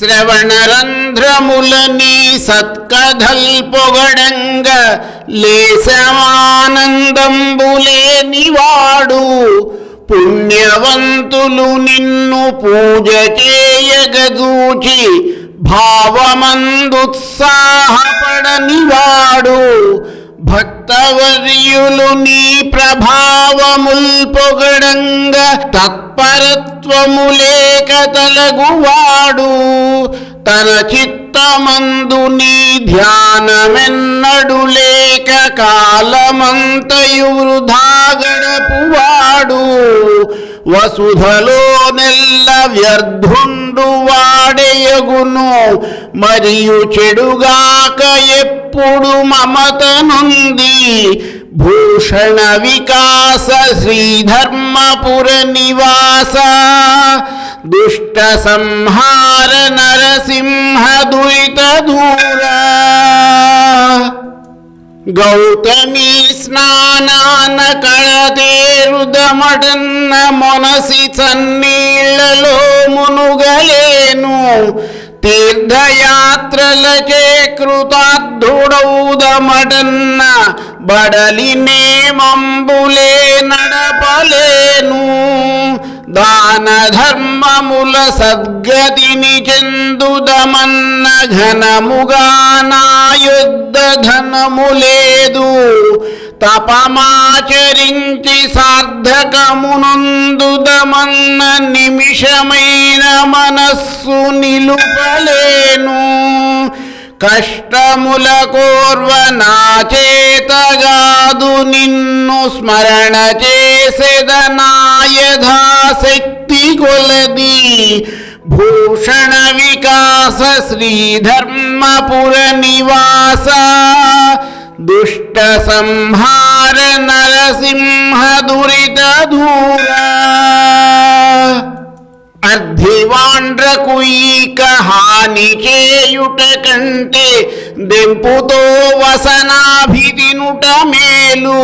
శ్రవణరంధ్రములని సత్కథల్ పొగడంగ లేసమానందంబులేనివాడు పుణ్యవంతులు నిన్ను పూజ చేయగదూచి భావమందుత్సాహపడనివాడు. భక్తవర్యులు నీ ప్రభావముల్ పొగడంగ తత్పరత్వము లేక తలగువాడు. తన చిత్తమందు నీ ధ్యానమెన్నడు లేక కాలమంతయు వృధా గడపువాడు. వసుధలో నెల్ల వ్యర్థుండు వాడేయగును మరియు చెడుగాక ఎప్పుడు ఎప్పుడు మమత నుండి భూషణ వికాస శ్రీధర్మపుర నివాస. దుష్ట సంహార నరసింహ దురిత దూర. గౌతమి స్నానాన కళతేరుదమటన్న మొనసి చన్నీళ్ళలో మునుగలేను. తీర్థయాత్రలకే కృతార్థుడౌదమడన్న బడలినే మంబులే నడపలేను. దాన ధర్మముల సద్గతిని చెందుదమన్న ఘనముగా నా యుద్ధ ధనము లేదు తపమాచరించి సార్థకమునందుదమన్న నిమిషమైన మనస్సు నిలుపలేను. కష్టముల కోర్వ నా చేతగాదు నిన్ను స్మరణ చేసేదనా యథాశక్తి కొలది భూషణ వికాస శ్రీధర్మపుర నివాస దుష్ట సంహార నరసింహ దురిత దూరా అర్ధివాండ్రకు కంటే దెంపుతో వసనాభితినుట మేలు.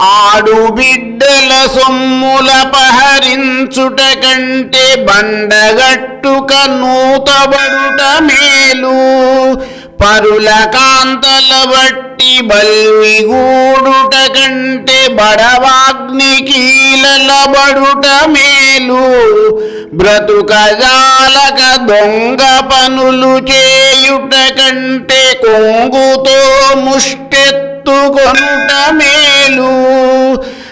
ఆడు బిడ్డల సొమ్ముల పహరించుట కంటే బండగట్టుక నూతబడుట మేలు. పరుల కాంతల బట్టి బల్విగూడుట కంటే బడవాగ్ని కీలలబడుట మేలు. బ్రతుకజాలక దొంగ పనులు చేయుట కంటే కొంగుతో ముష్టెత్తుకొనుట మేలు.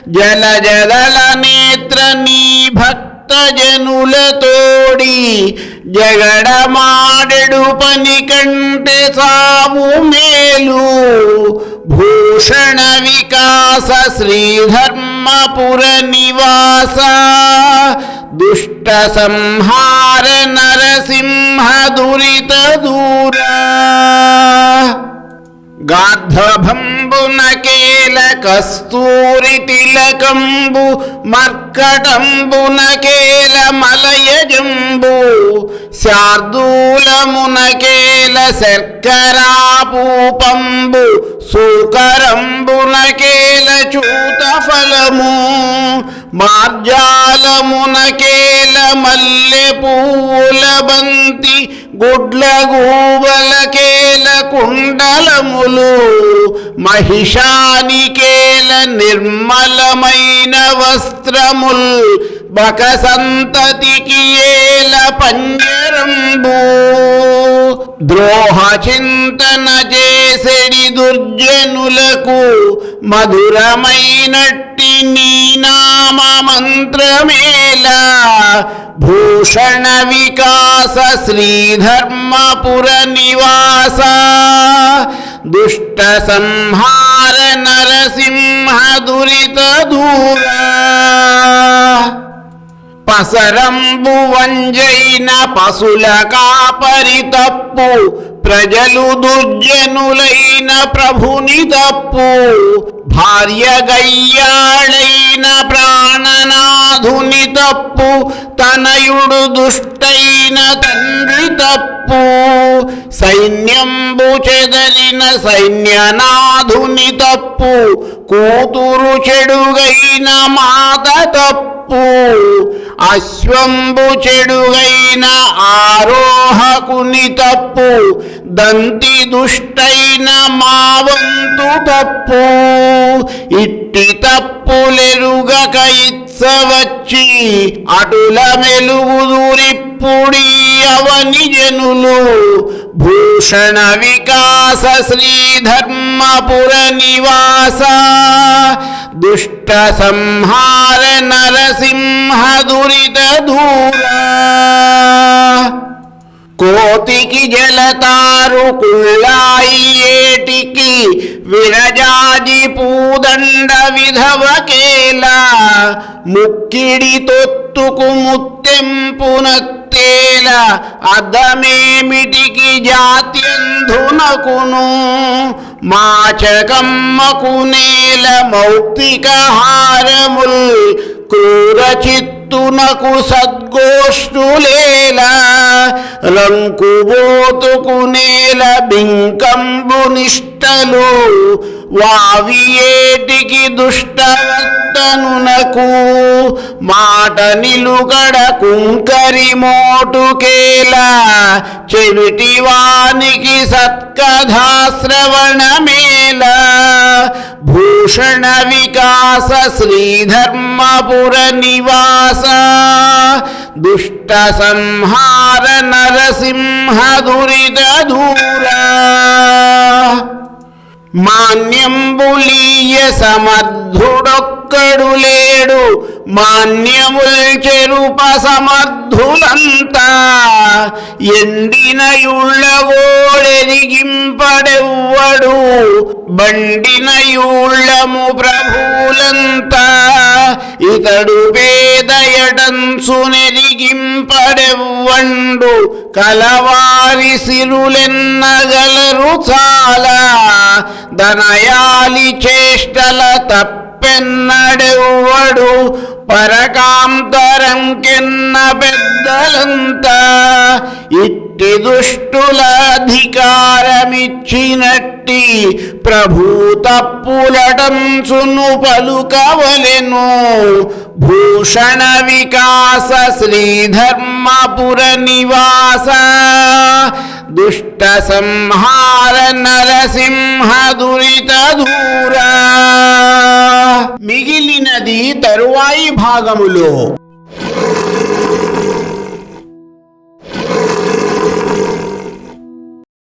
జల జలల నేత్ర నీ భక్త జనుల తోడి జగడమాడెడు పని కంటే సాము మేలు. భూషణ వికాస శ్రీధర్మపుర నివాస. దుష్ట సంహార నరసింహ దురిత దూరా. గార్ధభంబునకేల కస్తూరి తిలకంబు మర్కటంబునకేల మలయజంబు. శార్దూలమునకేల శర్కరాపూపంబు సూకరంబునకేల చూత ఫలము మార్జాలమునకేల మల్లె పూల బంతి గుడ్ల గూవలకేల కుండలములు మహిషానికేల నిర్మలమైన వస్త్రముల్ బక సంతతికి ఏల పంజరంబు ద్రోహ చింతన చేసెడి దుర్జనులకు మధురమైనట్టి నీ నామ మంత్రమేలా భూషణ వికాస శ్రీధర్మపుర నివాస దుష్ట సంహార నరసింహ దురిత దూరా పసరంబు వంజైన పశుల కాపరి తప్పు ప్రజలు దుర్జనులైన ప్రభుని తప్పు భార్య గయ్యాళైన ప్రాణనాథుని తప్పు తనయుడు దుష్టైన తండ్రి తప్పు సైన్యంబు చెదరిన సైన్యనాథుని తప్పు కూతురు చెడుగైన మాత తప్పు. అశ్వంబు చెడుగైన ఆరోహకుని తప్పు దంతి దుష్టైన మావంతు తప్పు. ఇట్టి తప్పులెరుగక ఇచ్చవచ్చి అటుల మెలుగుదురిప్పుడి అవని జనులు. భూషణ వికాస శ్రీధర్మపుర నివాస దుష్ట సంహార నరసింహ దురిత దూరా కోతికి జలతారు కుళ్ళాయి ఏటికి విరజాజి పూదండ విధవకేలా ముక్కిడి తొత్తుకు తేల అద్దమేమిటికి జాత్యంధునకును మాచకమ్మకు నేల మౌక్తిక హారముల్ క్రూర చిత్తునకు సద్గోష్ఠులేలా రంకుబోతుకు నేల బింకంబు నిష్టలు వావియేటికి దుష్టవర్తనునకు మాట నిలుగడ కుంకరిమోటుకేలా చెవిటి వానికి సత్కథాశ్రవణమేల భూషణ వికాస శ్రీధర్మపుర నివాస దుష్ట సంహార నరసింహ దురిత దూరా మాన్యంబులీయ సమర్థుడొక్కడు లేడు. మాన్యముల్ చెరుప సమర్థులంతా ఎండినయుళ్ళవోడెరిగింపడెవ్వడు. బండినయుళ్ళము ప్రభులంతా ఇతడు పేదయటంచు నెరిగింపడెవ్వండు కలవారి సిరులెన్నగలరు చాలా ధనయాలి చేష్టల తప్పెన్నడెవ్వడు పరకాంతరం కిన్న పెద్దలంతా ఇట్టి దుష్టుల అధికార ప్రభు తప్పులటంచును పలుకవలెను. భూషణ వికాస శ్రీధర్మపుర నివాస. దుష్ట సంహార నరసింహ దురిత దూరా. మిగిలినది తరువాయి భాగములో.